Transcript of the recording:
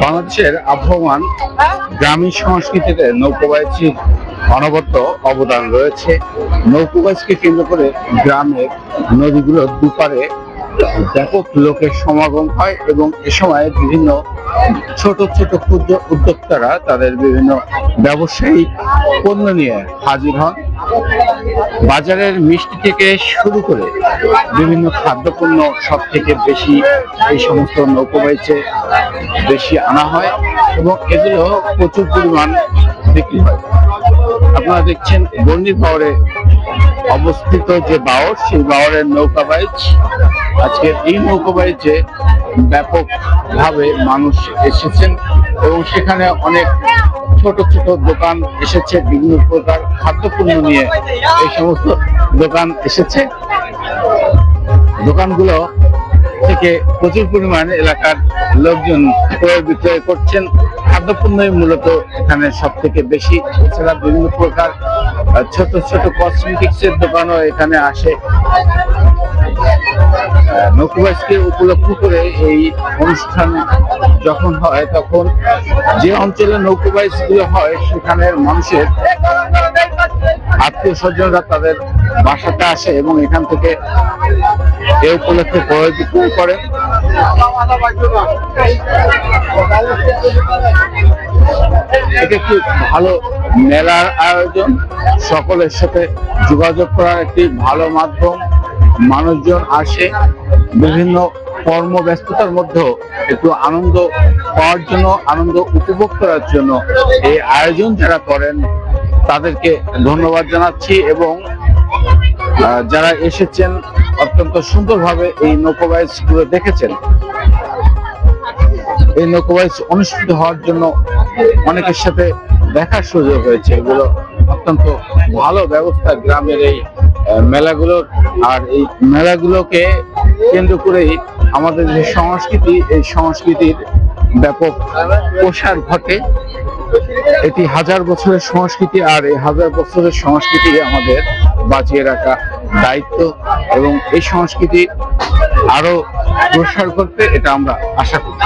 বাংলাদেশের আবহমান গ্রামীণ সংস্কৃতিতে নৌকোবাইচির অনবদ্য অবদান রয়েছে। নৌকোবাইজকে কেন্দ্র করে গ্রামের নদীগুলোর দুপারে ব্যাপক লোকের সমাগম হয় এবং এ সময় বিভিন্ন ছোট ছোট ক্ষুদ্র উদ্যোক্তারা তাদের বিভিন্ন ব্যবসায়িক পণ্য নিয়ে হাজির হন। বাজারের মিষ্টি থেকে শুরু করে বিভিন্ন খাদ্যপণ্য সব থেকে বেশি এই সমস্ত নৌকোবাইচে বেশি আনা হয় এবং এগুলো প্রচুর পরিমাণ বিক্রি হয়। আপনারা দেখছেন বন্দির পাওয়ারে অবস্থিত যে বাওর, সেই বাওরের নৌকা বাইচ। আজকে এই নৌকা বাইচে ব্যাপকভাবে মানুষ এসেছেন এবং সেখানে অনেক ছোট ছোট দোকান এসেছে, বিভিন্ন প্রকার খাদ্যপণ্য নিয়ে এই সমস্ত দোকান এসেছে। দোকানগুলো থেকে প্রচুর পরিমাণ এলাকার লোকজন ক্রয় বিক্রয় করছেন। খাদ্যপণ্যই মূলত এখানে সব থেকে বেশি। এছাড়া বিভিন্ন প্রকার ছোট ছোট কসমেটিক্স এর দোকানও এখানে আসে। নৌকুবাসকে উপলক্ষ করে এই অনুষ্ঠান যখন হয়, তখন যে অঞ্চলে নৌকুবাইসগুলো হয়, সেখানের মানুষের আত্মীয় স্বজনরা তাদের বাসাতে আসে এবং এখান থেকে এ উপলক্ষে ক্রয় বিক্রয় করেন এটা একটি ভালো মেলার আয়োজন, সকলের সাথে যোগাযোগ করার একটি ভালো মাধ্যম। মানুষজন আসে, বিভিন্ন কর্মব্যস্ততার মধ্যেও একটু আনন্দ পাওয়ার জন্য, আনন্দ উপভোগ করার জন্য এই আয়োজন যারা করেন, তাদেরকে ধন্যবাদ জানাচ্ছি এবং যারা এসেছেন, অত্যন্ত সুন্দরভাবে এই নৌকোবাইজগুলো দেখেছেন। এই নৌকোবাইজ অনুষ্ঠিত হওয়ার জন্য অনেকের সাথে দেখার সুযোগ হয়েছে। এগুলো অত্যন্ত ভালো ব্যবস্থা গ্রামের এই মেলাগুলোর। আর এই মেলাগুলোকে কেন্দ্র করেই আমাদের যে সংস্কৃতি, এই সংস্কৃতির ব্যাপক প্রসার ঘটে। এটি হাজার বছরের সংস্কৃতি আর এই হাজার বছরের সংস্কৃতি আমাদের বাঁচিয়ে রাখা দায়িত্ব। এবং এই সংস্কৃতি আরও প্রসার করতে এটা আমরা আশা করি।